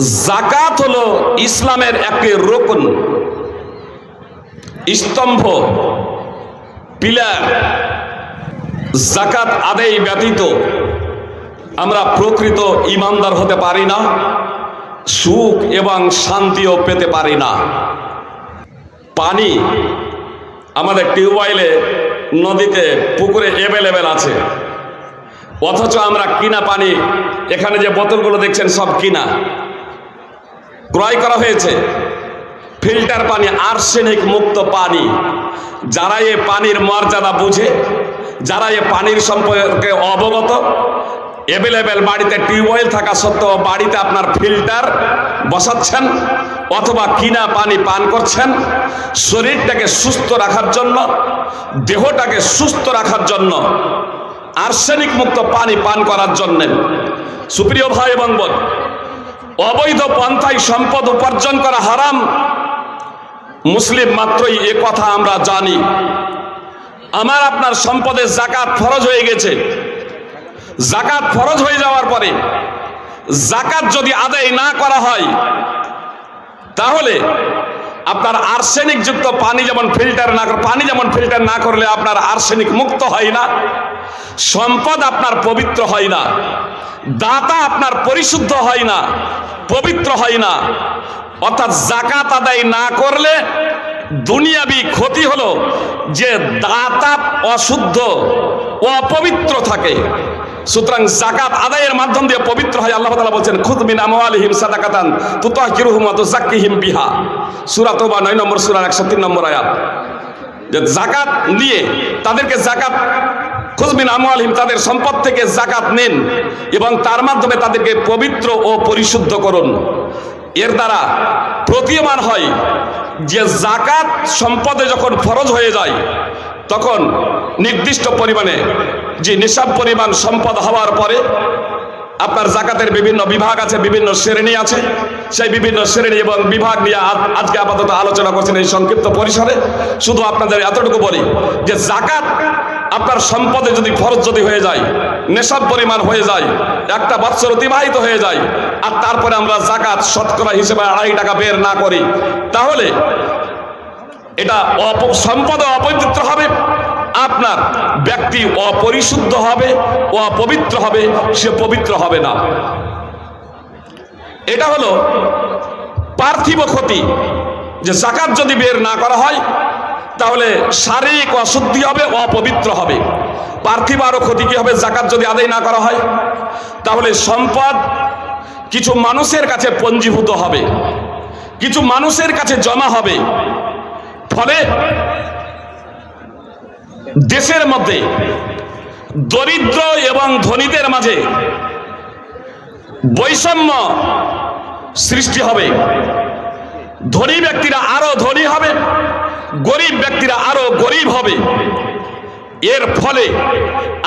জাকাত হলো ইসলামের একটি রোকন, স্তম্ভ, পিলার। জাকাত আদায় ব্যতীত আমরা প্রকৃত ইমানদার হতে পারি না, সুখ এবং শান্তিও পেতে পারি না। পানি আমাদের টিউবওয়েলে, নদীতে, পুকুরে অ্যাভেলেবেল আছে। অথচ আমরা কিনা পানি, এখানে যে বোতলগুলো দেখছেন সব কিনা। ক্রয় করা হয়েছে। ফিল্টার পানি, আর্সেনিক মুক্ত পানি। যারা এ পানির মর্যাদা বুঝে, যারা এ পানির সম্পর্কে অবগত অ্যাভেলেবেল বাড়িতে টিউবওয়েল থাকা সত্ত্বেও বাড়িতে আপনার ফিল্টার বসাচ্ছেন অথবা কিনা পানি পান করছেন, শরীরটাকে সুস্থ রাখার জন্য, দেহটাকে সুস্থ রাখার জন্য, আর্সেনিক মুক্ত পানি পান করার জন্যে। সুপ্রিয় ভাই এবং বোন অবৈধ পন্থায় সম্পদ উপার্জন করা হারাম। মুসলিম মাত্রই এ কথা আমরা জানি। আমার আপনার সম্পদের জাকাত ফরজ হয়ে গেছে। জাকাত ফরজ হয়ে যাওয়ার পরে জাকাত যদি আদায় না করা হয়, তাহলে আপনার আর্সেনিক যুক্ত পানি যেমন ফিল্টার না পানি যেমন ফিল্টার না করলে আপনার আর্সেনিক মুক্ত হয় না, সম্পদ আপনার পবিত্র হয় না, দাতা আপনার পরিশুদ্ধ হয় না পবিত্র হয় না। অর্থাৎ জাকাত আদায় না করলে দুনিয়াবি ক্ষতি হলো যে দাতা অশুদ্ধ অপবিত্র থাকে। সুতরাং জাকাত আদায়ের মাধ্যম দিয়ে পবিত্র হয়। আল্লাহ তাআলা বলছেন, খুদ মিন আমওয়ালিহিম সাদাকাতান তুতাহকিরুহুম ওয়া তুযাক্কিহিম বিহা। সূরা তওবা 9 নম্বর সূরার 103 নম্বর আয়াত। যে জাকাত নিয়ে তাদেরকে জাকাত খুজমিন আমওয়ালহিম, তাদের সম্পদ থেকে জাকাত নেন এবং তার মাধ্যমে তাদেরকে পবিত্র ও পরিশুদ্ধ করুন। এর দ্বারা প্রতীয়মান হয় যে জাকাত সম্পদে যখন ফরজ হয়ে যায়, তখন নির্দিষ্ট পরিমাণে যে নিসাব পরিমাণ সম্পদ হওয়ার পরে আপনার জাকাতের বিভিন্ন বিভাগ আছে, বিভিন্ন শ্রেণি আছে। সেই বিভিন্ন শ্রেণি এবং বিভাগ নিয়ে আজ- আজকে আপাতত আলোচনা করছেন এই সংক্ষিপ্ত পরিসরে। শুধু আপনাদের এতটুকু বলি যে জাকাত আপনার সম্পদে যদি ফরজ যদি হয়ে যায়, নেশাব পরিমাণ হয়ে যায়, একটা বৎসর অতিবাহিত হয়ে যায়, আর তারপরে আমরা জাকাত, শতকরা হিসেবে আড়াই টাকা বের না করি, তাহলে এটা সম্পদ অপবিত্র হবে, আপনার ব্যক্তি অপরিশুদ্ধ হবে, অপবিত্র হবে, সে পবিত্র হবে না। এটা হলো পার্থিব ক্ষতি, যে জাকাত যদি বের না করা হয় তাহলে শারীরিক অশুদ্ধি হবে, অপবিত্র হবে। পার্থিব আরও ক্ষতি কি হবে? জাকাত যদি আদায় না করা হয়, তাহলে সম্পদ কিছু মানুষের কাছে পঞ্জীভূত হবে, কিছু মানুষের কাছে জমা হবে। ফলে দেশের মধ্যে দরিদ্র এবং ধনীদের মাঝে বৈষম্য সৃষ্টি হবে। ধনী ব্যক্তিরা আরও ধনী হবে গরিব ব্যক্তিরা আরও গরিব হবে। এর ফলে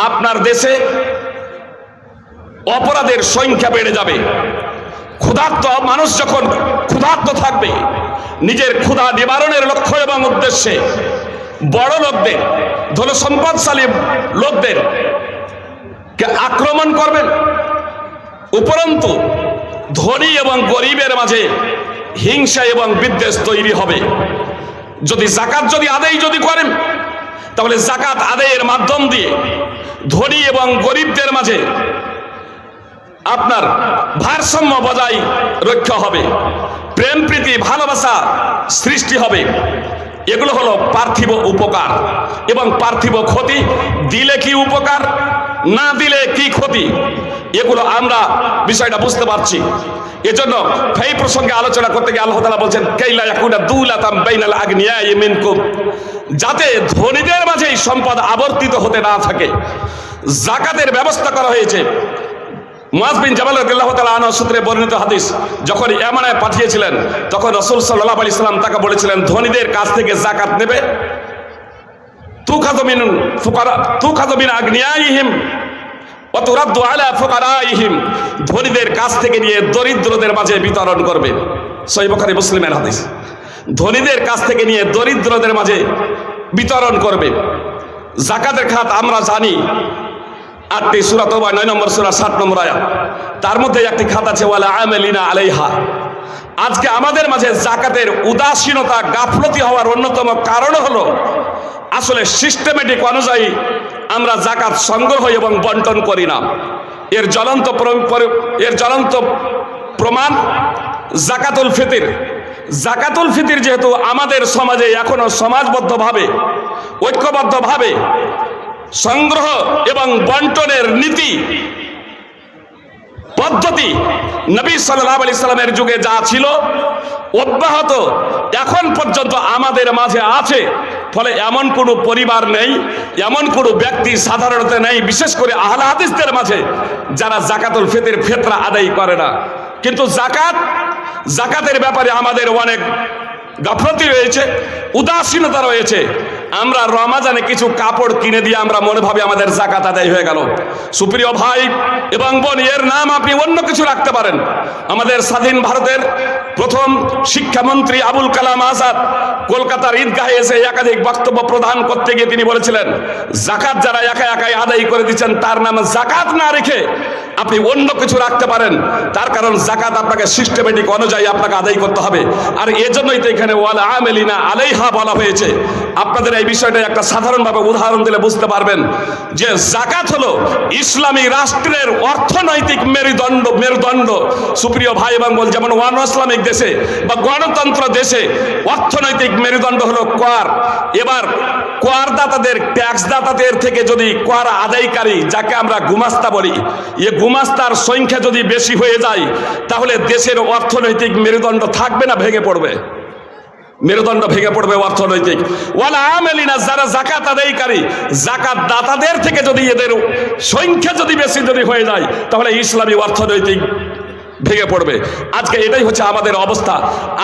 আপনার দেশে অপরাধের সংখ্যা বেড়ে যাবে। ক্ষুধার্ত মানুষ যখন ক্ষুধার্ত থাকবে, নিজের ক্ষুধা নিবারণের লক্ষ্য এবং উদ্দেশ্যে বড় লোকদের ধন সম্পদশালী লোকদের আক্রমণ করবেন। উপরন্তু ধনী এবং গরিবের মাঝে হিংসা এবং বিদ্বেষ তৈরি হবে। যদি জাকাত যদি আদায় যদি করেন, তাহলে জাকাত আদায়ের মাধ্যম দিয়ে ধনী এবং গরিবদের মাঝে আপনার ভারসাম্য বজায় রক্ষা হবে, প্রেম প্রীতি, ভালোবাসা সৃষ্টি হবে। এগুলো হলো পার্থিব উপকার এবং পার্থিব ক্ষতি দিলে কি উপকার? না দিলে কি ক্ষতি? এগুলো আমরা বিষয়টা বুঝতে পারছি। এজন্য এই প্রসঙ্গে আলোচনা করতে গিয়ে আল্লাহ তাআলা বলছেন কাইলা ইয়াকুনা দুলাতাম বাইনাল আগনিয়া মিনকুম? যাতে ধনীদের মাঝে এই সম্পদ আবর্তিত হতে না থাকে। জাকাতের ব্যবস্থা করা হয়েছে। মুয়াজ বিন জামাল রাদিয়াল্লাহু তাআলা আনহু সূত্রে বর্ণিত হাদিস, যখন ইয়ামানে পাঠিয়েছিলেন, তখন রাসূল সাল্লাল্লাহু আলাইহি সাল্লাম তাকে বলেছিলেন, ধনীদের কাছ থেকে যাকাত নেবে। তুখাযু মিন ফুকারা, তুখাযু মিন আগনিয়াইহিম ওয়া তুরাদ্দু আলা ফুকারাইহিম। ধনীদের কাছ থেকে নিয়ে দরিদ্রদের মাঝে বিতরণ করবে। সহিহ বুখারী মুসলিমের হাদিস। ধনীদের কাছ থেকে নিয়ে দরিদ্রদের মাঝে বিতরণ করবে। জাকাতের খাত আমরা জানি। আটটি সুরা তোবা নয় নম্বর সুরা, সাত নম্বর আয়াত। তার মধ্যে একটি খাত আছে, ওয়ালা আমেলিনা আলাইহা। আজকে আমাদের মাঝে জাকাতের উদাসীনতা, গাফলতি হওয়ার অন্যতম কারণ হলো আসলে সিস্টেমেটিক অনুযায়ী আমরা জাকাত সংগ্রহ এবং বন্টন করি না। এর জ্বলন্ত এর জ্বলন্ত প্রমাণ জাকাতুল ফিতির। জাকাতুল ফিতির যেহেতু আমাদের সমাজে এখনও সমাজবদ্ধভাবে, ঐক্যবদ্ধভাবে সংগ্রহ এবং বন্টনের নীতি পদ্ধতি নবী সাল্লাহ আলি সাল্লামের যুগে যা ছিল, অব্যাহত এখন পর্যন্ত আমাদের মাঝে আছে। ফলে এমন কোনো পরিবার নেই, এমন কোনো ব্যক্তি সাধারণত নেই, বিশেষ করে আহলা হাদিসদের মাঝে, যারা জাকাতুল ফিতির ফেতরা আদায় করে না। কিন্তু জাকাত, জাকাতের ব্যাপারে আমাদের অনেক গাফলতি রয়েছে, উদাসীনতা রয়েছে। আমরা রমাজানে কিছু কাপড় কিনে দিয়ে আমরা মনে ভাবে আমাদের জাকাত আদায় হয়ে গেল। সুপ্রিয় ভাই এবং বোন, এর নাম আপনি অন্য কিছু রাখতে পারেন। আমাদের স্বাধীন ভারতের প্রথম শিক্ষামন্ত্রী আবুল কালাম আজাদ কলকাতার ঈদগাহে এসে একাধিক বক্তব্য প্রদান করতে গিয়ে তিনি বলেছিলেন জাকাত যারা একা একাই আদায় করে দিচ্ছেন, তার নাম জাকাত না রেখে আপনি অন্য কিছু রাখতে পারেন। তার কারণ জাকাত আপনাকে সিস্টেমেটিক অনুযায়ী আপনাকে আদায় করতে হবে। আর এজন্যই তো এখানে ওয়াল আমেলিনা আলাইহা বলা হয়েছে। আপনাদের এই বিষয়টা একটা সাধারণভাবে উদাহরণ দিলে বুঝতে পারবেন যে জাকাত হলো ইসলামী রাষ্ট্রের অর্থনৈতিক মেরুদণ্ড মেরুদণ্ড। সুপ্রিয় ভাই এবং বোন, যেমন ওয়ান ইসলামিক দেশে বা গণতন্ত্র দেশে অর্থনৈতিক মেরুদণ্ড হলো কর এবার করদাতাদের ট্যাক্স দাতাদের থেকে যদি কর আদায়কারী যাকে আমরা গুমাস্তা বলি, এ গুমাস্তার সংখ্যা যদি বেশি হয়ে যায়, তাহলে দেশের অর্থনৈতিক মেরুদণ্ড থাকবে না, ভেঙে পড়বে। মেরুদণ্ড ভেঙে পড়বে অর্থনৈতিক। ওয়ালা আমেলিনা, যারা জাকাত আদায়কারী জাকাত দাতাদের থেকে যদি এদের সংখ্যা যদি বেশি যদি হয়ে যায়, তাহলে ইসলামী অর্থনৈতিক ভেঙে পড়বে। আজকে এটাই হচ্ছে আমাদের অবস্থা।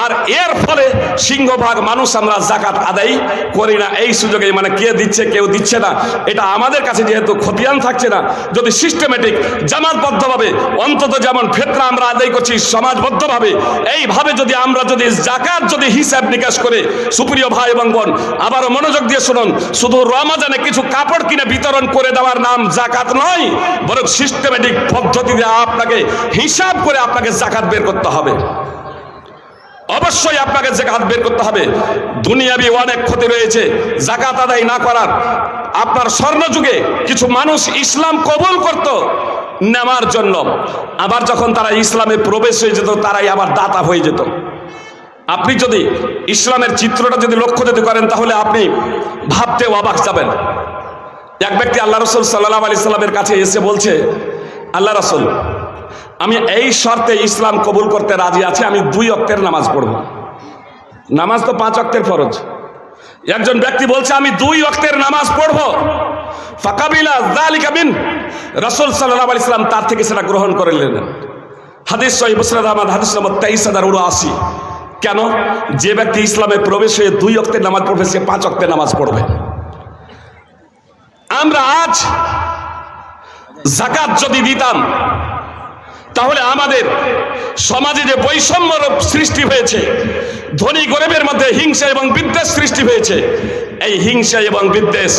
আর এর ফলে সিংহভাগ মানুষ আমরা জাকাত আদায় করি না। এই সুযোগে মানে কে দিচ্ছে, কেউ দিচ্ছে না। এটা আমাদের কাছে যেহেতু খতিয়ান থাকছে না, যদি সিস্টেমেটিক জামাতবদ্ধভাবে, অন্তত যেমন ফেতরা আমরা আদায় করছি সমাজবদ্ধভাবে, এইভাবে যদি আমরা যদি জাকাত যদি হিসাব নিকাশ করে, সুপ্রিয় ভাই এবং বোন, আবারও মনোযোগ দিয়ে শুনুন। শুধু রমাজানে কিছু কাপড় কিনে বিতরণ করে দেওয়ার নাম জাকাত নয়, বরং সিস্টেমেটিক পদ্ধতিতে আপনাকে হিসাব করে আপনাকে জাকাত বের করতে হবে। অবশ্যই আপনাকে জাকাত বের করতে হবে। দুনিয়াবি অনেক ক্ষতি রয়েছে, জাকাত আদায় না করার। আপনার স্বর্ণযুগে কিছু মানুষ ইসলাম কবুল করত নেওয়ার জন্য। আবার যখন তারা ইসলামে প্রবেশ হয়ে যেত, তারাই আবার দাতা হয়ে যেত। আপনি যদি ইসলামের চিত্রটা যদি লক্ষ্য যদি করেন, তাহলে আপনি ভাবতে অবাক যাবেন। এক ব্যক্তি আল্লাহ রসুল সাল্লাহ আলি সাল্লামের কাছে এসে বলছে, আল্লাহ রসুল আমি এই শর্তে ইসলাম কবুল করতে রাজি আছি, আমি দুই অক্তের নামাজ পড়ব। নামাজ তো পাঁচ অক্তের ফরজ। একজন ব্যক্তি বলছে, আমি দুই অক্তের নামাজ পড়ব। ফাকাবিলা জালিকা বিন রসুল সাল্লাহ আলি সাল্লাম তার থেকে সেটা গ্রহণ করে নিলেন। হাদিস সহিব আহমদ, হাদিস নম্বর তেইশ হাজার উনআশি। কেন? যে ব্যক্তি ইসলামে প্রবেশ হয়ে দুই অক্তের নামাজ পড়বে, সে পাঁচ অক্তের নামাজ পড়বে। আমরা আজ জাকাত যদি দিতাম তাহলে আমাদের সমাজে যে বৈষম্য সৃষ্টি হয়েছে, ধনী গরিবের মধ্যে হিংসা এবং বিদ্বেষ সৃষ্টি হয়েছে, এই হিংসা এবং বিদ্বেষ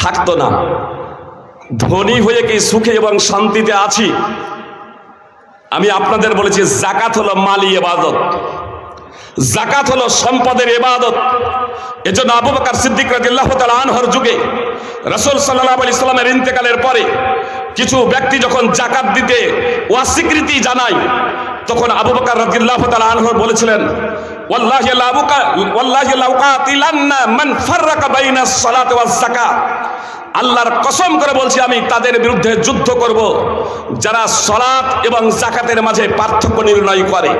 থাকতো না। ধনী হয়ে কি সুখে এবং শান্তিতে আছি? আমি আপনাদের বলেছি, জাকাত হলো মালি এবাদত জাকাত হলো সম্পদের এবাদত এজন্য আবু বকর সিদ্দিক রাদিয়াল্লাহু তাআলা আনহর যুগে রাসূল সাল্লাল্লাহু আলাইহি সাল্লামের ইন্তেকালের পরে কিছু ব্যক্তি যখন জাকাত দিতে অস্বীকৃতি জানায়, তখন আবু বকর রাদিয়াল্লাহু তাআলা আনহু বলেছিলেন, ওয়াল্লাহি লা বুকা ওয়াল্লাহি লা উকাতিলান্না মান ফাররাকা বাইনাস সালাত ওয়াজ যাকাত। আল্লাহর কসম করে বলছি, আমি তাদের বিরুদ্ধে যুদ্ধ করব, যারা সলাৎ এবং জাকাতের মাঝে পার্থক্য নির্ণয় করে।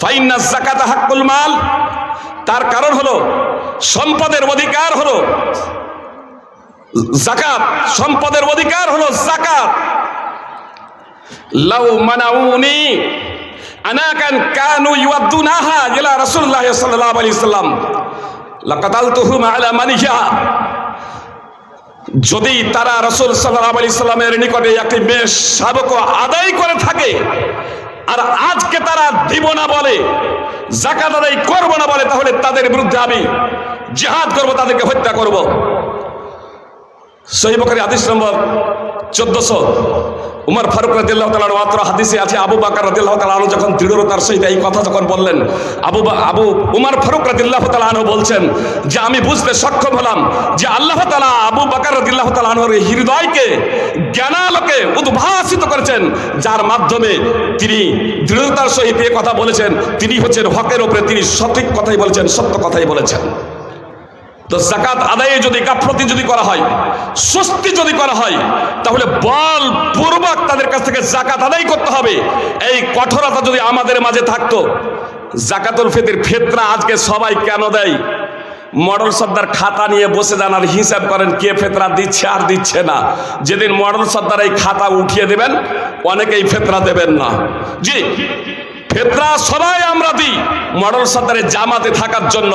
ফাইন্না জাকাত হাক্কুল মাল, তার কারণ হলো, সম্পদের অধিকার হলো জাকাত, সম্পদের অধিকার হলো জাকাত। লাউ মানাউনি আনাকান কানু ইউদ্দুনাহা ইলা রাসূলুল্লাহ সাল্লাল্লাহু আলাইহি সাল্লাম। লাকাতালতুহুম আলা মানিহা যদি তারা রসুল সাল্লাহ আলি সাল্লামের নিকটে একটি বেশ শাবক আদায় করে থাকে, আর আজকে তারা দিব না বলে, জাকাত আদায় করব না বলে, তাহলে তাদের বিরুদ্ধে আমি জিহাদ করব, তাদেরকে হত্যা করব। সহিবকারী আদিস নম্বর চোদ্দশো। উমর ফারুক রাদিল্লাহ তালার মাত্র হাদিসে আছে, আবু বাকর রাদিল্লাহ তালাহ যখন দৃঢ়তার সহিত এই কথা যখন বললেন, আবু আবু উমর ফারুক রাদিল্লাহ তালাহ বলছেন যে আমি বুঝতে সক্ষম হলাম যে আল্লাহ তালা আবু বাকার রাদিল্লাহ তালাহর হৃদয়কে জ্ঞানালোকে উদ্ভাসিত করেছেন, যার মাধ্যমে তিনি দৃঢ়তার সহিত এ কথা বলেছেন, তিনি হচ্ছেন হকের ওপরে তিনি সঠিক কথাই বলেছেন, সত্য কথাই বলেছেন। তো জাকাত আদায়ে যদি গাফলতি যদি করা হয় স্বস্তি যদি করা হয়, তাহলে বল পূর্বক তাদের কাছ থেকে জাকাত আদায় করতে হবে। এই কঠোরতা যদি আমাদের মাঝে থাকতো জাকাতুল ফিতির ফেতরা আজকে সবাই কেন দেয়? মডেল সর্দার খাতা নিয়ে বসে যান আর হিসাব করেন কে ফেতরা দিচ্ছে আর দিচ্ছে না। যেদিন মডেল সর্দার এই খাতা উঠিয়ে দেবেন, অনেকেই ফেতরা দেবেন না। জি। ফেতরা সবাই আমরা দিই। মডেল সর্দারের জামাতে থাকার জন্য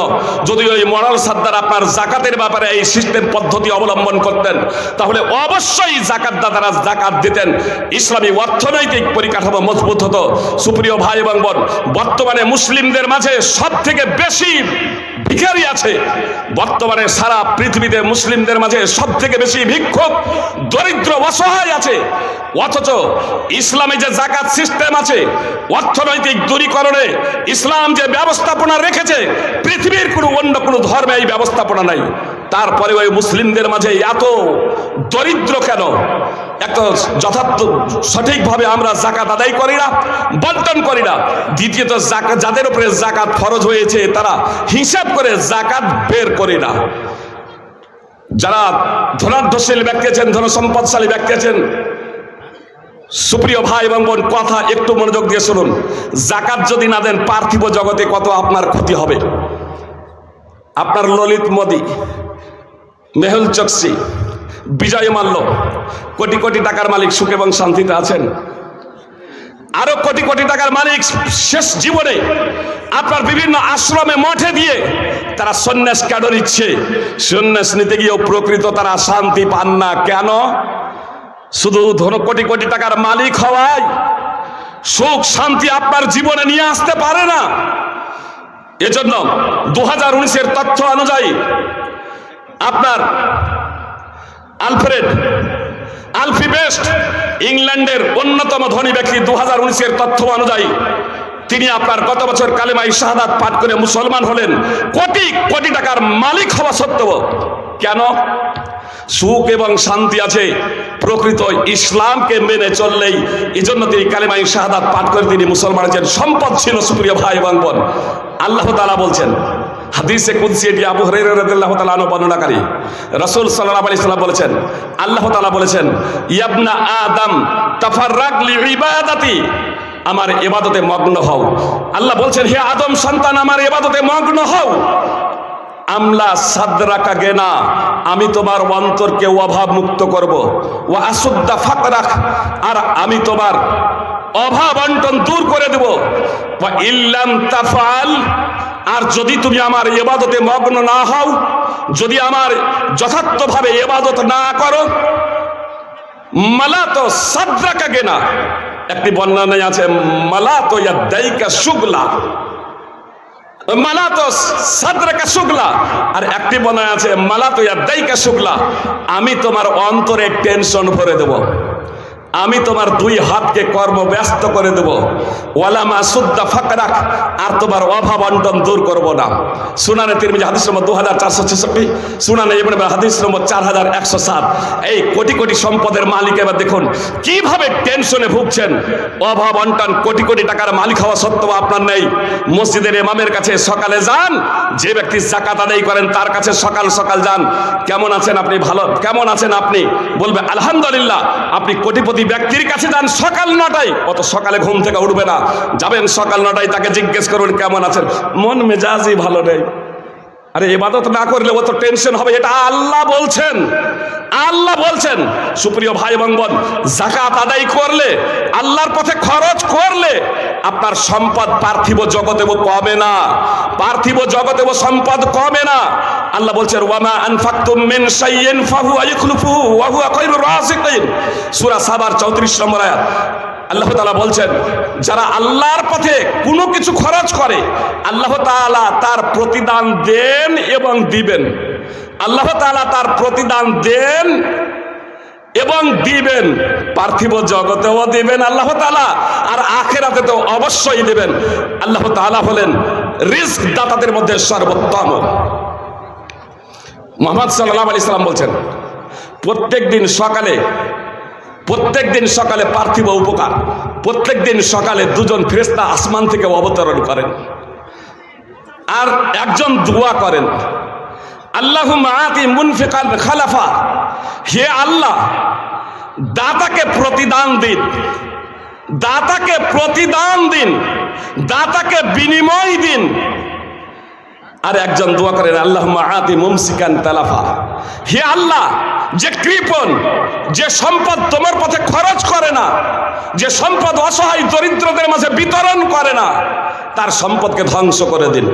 যদি ওই মডেল সর্দার আপনার জাকাতের ব্যাপারে এই সিস্টেম পদ্ধতি অবলম্বন করতেন, তাহলে অবশ্যই জাকাত দাদারা জাকাত দিতেন। ইসলামী অর্থনৈতিক পরিকাঠামো মজবুত হতো। সুপ্রিয় ভাই এবং বোন, বর্তমানে মুসলিমদের মাঝে সব থেকে বেশি ভিখারি আছে। বর্তমানে সারা পৃথিবীতে মুসলিমদের মাঝে সব থেকে বেশি ভিক্ষুক, দরিদ্র, অসহায় আছে। অথচ ইসলামে যে জাকাত সিস্টেম আছে, অর্থনৈতিক দূরীকরণে ইসলাম যে ব্যবস্থাপনা রেখেছে, পৃথিবীর কোনো অন্য কোনো ধর্মে এই ব্যবস্থাপনা নাই। তারপরে ওই মুসলিমদের মাঝে এত দরিদ্র কেন? একটা যথার্থ সঠিকভাবে আমরা জাকাত আদায় করি না, বন্টন করি না। দ্বিতীয়ত যাদের উপরে জাকাত ফরজ হয়েছে, তারা হিসাব করে জাকাত বের করে না। যারা ধনাঢ্যশীল ব্যক্তি আছেন ধন সম্পদশালী ব্যক্তি আছেন সুপ্রিয় ভাই এবং বোন, কথা একটু মনোযোগ দিয়ে শুনুন। জাকাত যদি না দেন, পার্থিব জগতে কত আপনার ক্ষতি হবে? আপনার ললিত মোদী, মেহুল চকসি, বিজয় মাল্য, কোটি কোটি টাকার মালিক সুখ এবং শান্তিতে আছেন? আরও কোটি কোটি টাকার মালিক শেষ জীবনে আপনার বিভিন্ন আশ্রমে মঠে দিয়ে তারা সন্ন্যাস কেন নিচ্ছে? সন্ন্যাস নিতে গিয়েও প্রকৃত তারা শান্তি পান না। কেন? শুধু ধন কোটি কোটি টাকার মালিক হওয়ায় সুখ শান্তি আপনার জীবনে নিয়ে আসতে পারে না। এজন্য দু হাজার উনিশের তথ্য অনুযায়ী আপনার আলফ্রেড আলফি বেস্ট ইংল্যান্ডের অন্যতম ধনী ব্যক্তি দু হাজার উনিশের তথ্য অনুযায়ী তিনি আপনার গত বছর কালেমাই শাহাদাত পাঠ করে মুসলমান হলেন। কোটি কোটি টাকার মালিক হওয়া সত্ত্বেও কেন? সুখ এবং শান্তি আছে। প্রকৃত ইসলামকে মেনে চললেই এই এজন্য তিনি কালেমাই শাহাদাত পাঠ করে তিনি মুসলমান হয়েছেন সম্পদ ছিল, সুপ্রিয় ভাই এবং বোন। আল্লাহ তালা বলছেন, হাদিসে কুদসি এটি আবু তাআলা আনহু বর্ণনাকারী। রাসূল সাল্লাল্লাহু আলাইহি সাল্লাম বলেছেন, আল্লাহ তাআলা বলেছেন, ইয়াবনা আদম তাফাররাক লিইবাদাতি আমার এবাদতে মগ্ন হও। আল্লাহ বলছেন, হে আদম সন্তান, আমার এবাদতে মগ্ন হও। আমলা সাদরাকা গেনা আমি তোমার অন্তরকে অভাব মুক্ত করব। ও আসুদ্দা ফাকরাক, আর আমি তোমার অভাব অন্টন দূর করে দেব। ইল্লাম তাফাল আর যদি তুমি আমার এবাদতে মগ্ন না হও, যদি আমার যথার্থভাবে এবাদত না করো মালা তো সাদরাকা গেনা একটি বর্ণনায় আছে মালা তো ইয়া দাইকা শুগলা। মালাতো সাদরাকা শুক্লা। আর একটি বনায় আছে, মালাতয়া ইয়াদাইকা শুক্লা। আমি তোমার অন্তরে টেনশন ভরে দেব। আমি তোমার দুই হাতকে কর্ম ব্যস্ত করে দেব। ওয়ালামা সুদ্দা ফাকরাক, আর তোমার অভাব অন্টন দূর করব না। সুনানে তিরমিজি হাদিস নম্বর দু হাজার চারশো ছেষট্টি, সুনানে ইবনে হাদিস নম্বর চার হাজার একশো সাত। এই কোটি কোটি সম্পদের মালিক এবার দেখুন, কীভাবে টেনশনে ভুগছেন? অভাব অন্টন, কোটি কোটি টাকার মালিক হওয়া সত্ত্বেও আপনার নেই। মসজিদের ইমামের কাছে সকালে যান, যে ব্যক্তি জাকাত আদায় করেন তার কাছে সকাল সকাল যান। কেমন আছেন আপনি? ভালো, কেমন আছেন আপনি? বলবে, আলহামদুলিল্লাহ, আপনি কোটিপতি ব্যক্তির কাছে যান সকাল নটায়। অত সকালে ঘুম থেকে উঠবে না। যাবেন সকাল নটায়, তাকে জিজ্ঞেস করুন, কেমন আছেন? মন মেজাজই ভালো নেই। আরে এবাদত না করলে ও তো টেনশন হবে, এটা আল্লাহ বলছেন। আল্লাহ বলছেন, সুপ্রিয় ভাই এবং বোন জাকাত আদায় করলে, আল্লাহর পথে খরচ করলে আপনার সম্পদ পার্থিব জগতেও কমে না। পার্থিব জগতেও সম্পদ কমে না। আল্লাহ বলছেন, ওয়ামা আনফাকতুম মিন শাইইন ফাহুয়া ইখলুফুহু ওয়া হুয়া খায়রুর রাযিকিন সূরা সাবার 34 নম্বর আয়াত। আল্লাহ তাআলা বলছেন, যারা আল্লাহর পথে কোনো কিছু খরচ করে, আল্লাহ তাআলা তার প্রতিদান দেন এবং দিবেন। আল্লাহ তাআলা তার প্রতিদান দেন এবং দিবেন। পার্থিব জগতেও দিবেন আল্লাহ তাআলা, আর আখেরাতে তো অবশ্যই দিবেন। আল্লাহ তাআলা হলেন রিস্ক দাতাদের মধ্যে সর্বোত্তম। মোহাম্মদ সাল্লাহ আলি সাল্লাম বলছেন প্রত্যেক দিন সকালে প্রত্যেক দিন সকালে পার্থিব উপকার প্রত্যেক দিন সকালে দুজন ফেরেস্তা আসমান থেকে অবতরণ করেন, আর একজন দোয়া করেন। আল্লাহ মাতি মুনফিকান খালাফা হে আল্লাহ, দাতাকে প্রতিদান দিন। দাতাকে প্রতিদান দিন। দাতাকে বিনিময় দিন। আর একজন দোয়া করেন আল্লাহ আদি মুমসিকান তালাফা। হে আল্লাহ, যে কৃপন যে সম্পদ তোমার পথে খরচ করে না, যে সম্পদ অসহায় দরিদ্রদের মাঝে বিতরণ করে না, তার সম্পদকে ধ্বংস করে দিন।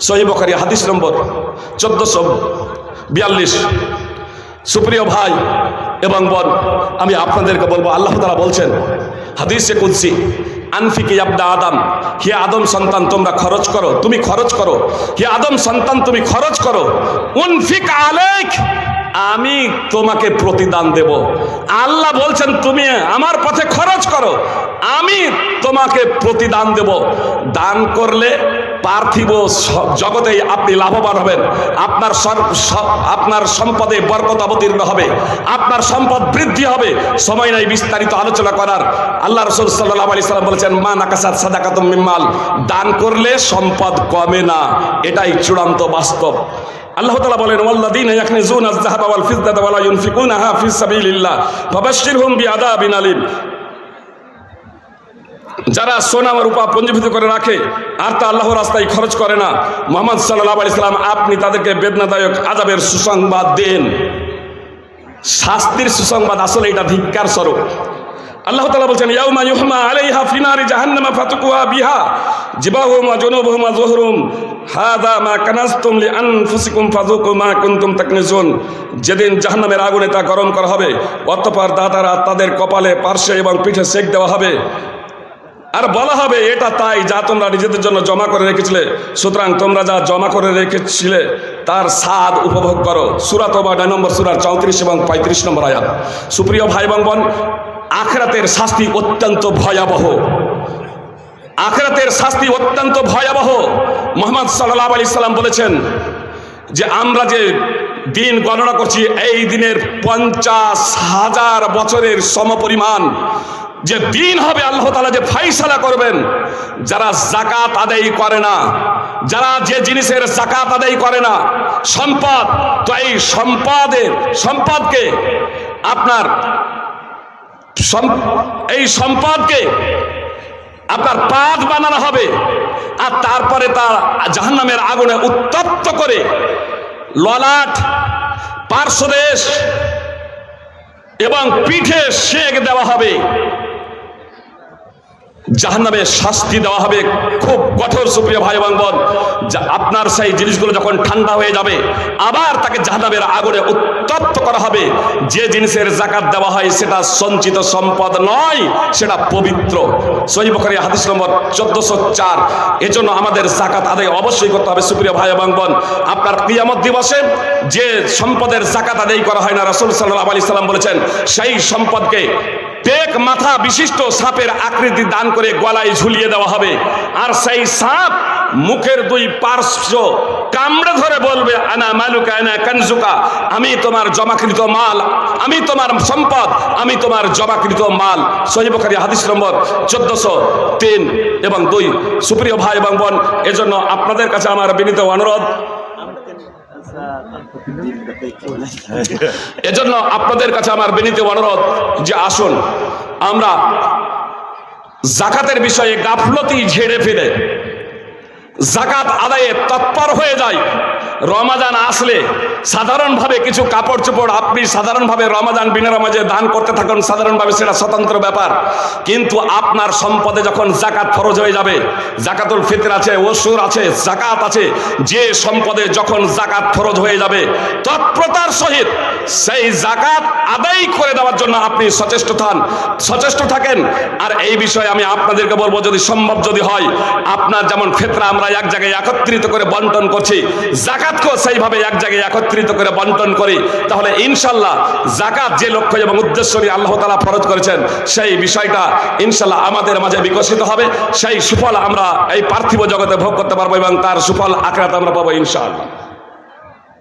সহিবকারী হাদিস নম্বর চোদ্দশো বিয়াল্লিশ। সুপ্রিয় ভাই এবং বোন, আমি আপনাদেরকে বলব, আল্লাহ তালা বলছেন, হাদিসে কুলসি আনফিকে আব্দা আদম, হে আদম সন্তান, তোমরা খরচ করো, তুমি খরচ করো, হে আদম সন্তান, তুমি খরচ করো, উনফিক আলেক আমি তোমাকে প্রতিদান দেব। আল্লাহ বলছেন, তুমি আমার পথে খরচ করো। আমি তোমাকে প্রতিদান দেব। দান করলে পার্থিব জগতেই আপনি লাভবান হবেন। আপনার আপনার সম্পদে বরকত অবতীর্ণ হবে। আপনার সম্পদ বৃদ্ধি হবে। সময় নাই বিস্তারিত আলোচনা করার। আল্লাহ রসুল সাল্লাহ আলি সাল্লাম বলেছেন, মা নাকাসাদ সাদাকাতম মিম্মাল দান করলে সম্পদ কমে না। এটাই চূড়ান্ত বাস্তব। আল্লাহ তাআলা বলেন, ওয়াল্লাযীনা ইয়াকনিজুনা আয-যাহাবা ওয়াল ফিদ্দাতা ওয়া লা ইউনফিকুনাহা ফি সাবিলিল্লাহ, ফাবাশশিরহুম বিআযাবিন আলীম। যারা সোনা রূপা পঞ্জীভূত করে রাখে, আর তা আল্লাহ রাস্তায় খরচ করে না, মোহাম্মদ সাল্লাহ আলি সাল্লাম, আপনি তাদেরকে বেদনাদায়ক আজাবের সুসংবাদ দেন। শাস্তির সুসংবাদ আসলে এটা ধিক্কার স্বরূপ আল্লাহ তালা বলছেন, ইয়াউমা ইউহমা আলাইহা ফিনারি জাহান্নামা ফাতুকুহা বিহা জিবাহুম জুনুবুহুম ওয়া যুহরুম হাদা মা কানাজতুম লিআনফুসিকুম ফাযুকু মা কুনতুম তাকনিজুন। যেদিন জাহান্নামের আগুনে তা গরম করা হবে, অতঃপর দাতারা তাদের কপালে পার্শ্বে এবং পিঠে সেক দেওয়া হবে। আর বলা হবে, এটা তাই যা তোমরা নিজেদের জন্য জমা করে রেখেছিলে। সুতরাং তোমরা যা জমা করে রেখেছিলে, তার স্বাদ উপভোগ করো। সুরাত বা নয় নম্বর সুরার চৌত্রিশ এবং পঁয়ত্রিশ নম্বর আয়াত। সুপ্রিয় ভাই বোন আখরাতের শাস্তি অত্যন্ত ভয়াবহ। আখরাতের শাস্তি অত্যন্ত ভয়াবহ। মোহাম্মদ সাল্লাহ আলি সাল্লাম বলেছেন যে, আমরা যে দিন গণনা করছি, এই দিনের পঞ্চাশ হাজার বছরের সমপরিমাণ যে দিন হবে, আল্লাহ তালা যে ফাইসালা করবেন, যারা জাকাত আদায় করে না, যারা যে জিনিসের জাকাত আদায় করে না, সম্পদ, তো এই সম্পদের, সম্পদকে আপনার এই সম্পদকে আপনার পাত বানানো হবে আর তারপরে তার জাহান্নামের আগুনে উত্তপ্ত করে ললাট, পার্শ্বদেশ এবং পিঠে সেক দেওয়া হবে। জাহান্নামে শাস্তি দেওয়া হবে। খুব কঠোর সুপ্রিয় ভাই এবং বোন আপনার সেই জিনিসগুলো যখন ঠান্ডা হয়ে যাবে, আবার তাকে জাহান্নামের আগুনে উত্তপ্ত করা হবে। যে জিনিসের জাকাত দেওয়া হয় সেটা সঞ্চিত সম্পদ নয়, সেটা পবিত্র। সহিবখারি হাদিস নম্বর চোদ্দশো চার। এজন্য আমাদের জাকাত আদায় অবশ্যই করতে হবে সুপ্রিয় ভাই এবং বোন আপনার কিয়ামত দিবসে যে সম্পদের জাকাত আদায় করা হয় না, রসুল সাল্লাহ আলি সাল্লাম বলেছেন, সেই সম্পদকে পেক মাথা বিশিষ্ট সাপের আকৃতি দান করে গলায় ঝুলিয়ে দেওয়া হবে। আর সেই সাপ মুখের দুই পার্শ্ব কামড়ে ধরে বলবে, আনা মালুকা, আনা কানজুকা, আমি তোমার জমাকৃত মাল, আমি তোমার সম্পদ, আমি তোমার জমাকৃত মাল। সহিবখারি হাদিস নম্বর চোদ্দশো তিন এবং দুই। সুপ্রিয় ভাই এবং বোন, এজন্য আপনাদের কাছে আমার বিনীত অনুরোধ এজন্য আপনাদের কাছে আমার বিনীত অনুরোধ যে আসুন, আমরা জাকাতের বিষয়ে গাফলতি ঝেড়ে ফেলে, জাকাত আদায়ে তৎপর হয়ে যায় রমাজান আসলে সাধারণভাবে কিছু কাপড় চোপড় আপনি সাধারণভাবে রমাজান বিনা রমাজে দান করতে থাকুন, সাধারণভাবে সেটা স্বতন্ত্র ব্যাপার। কিন্তু আপনার সম্পদে যখন জাকাত ফরজ হয়ে যাবে, জাকাতুল ফিতর আছে, ওসুর আছে, জাকাত আছে, যে সম্পদে যখন জাকাত ফরজ হয়ে যাবে, তৎপ্রতার সহিত সেই জাকাত আদায় করে দেওয়ার জন্য আপনি সচেষ্ট থান, সচেষ্ট থাকেন। আর এই বিষয়ে আমি আপনাদেরকে বলব, যদি সম্ভব যদি হয়, আপনার যেমন ক্ষেত্রে আমরা এক জায়গায় একত্রিত করে বন্টন করছি, জাকাত জাকাতকেও সেইভাবে এক জায়গায় একত্রিত করে বন্টন করি, তাহলে ইনশাল্লাহ জাকাত যে লক্ষ্য এবং উদ্দেশ্য নিয়ে আল্লাহ তালা ফরজ করেছেন, সেই বিষয়টা ইনশাল্লাহ আমাদের মাঝে বিকশিত হবে, সেই সুফল আমরা এই পার্থিব জগতে ভোগ করতে পারব এবং তার সুফল আখরাত আমরা পাবো ইনশাআল্লাহ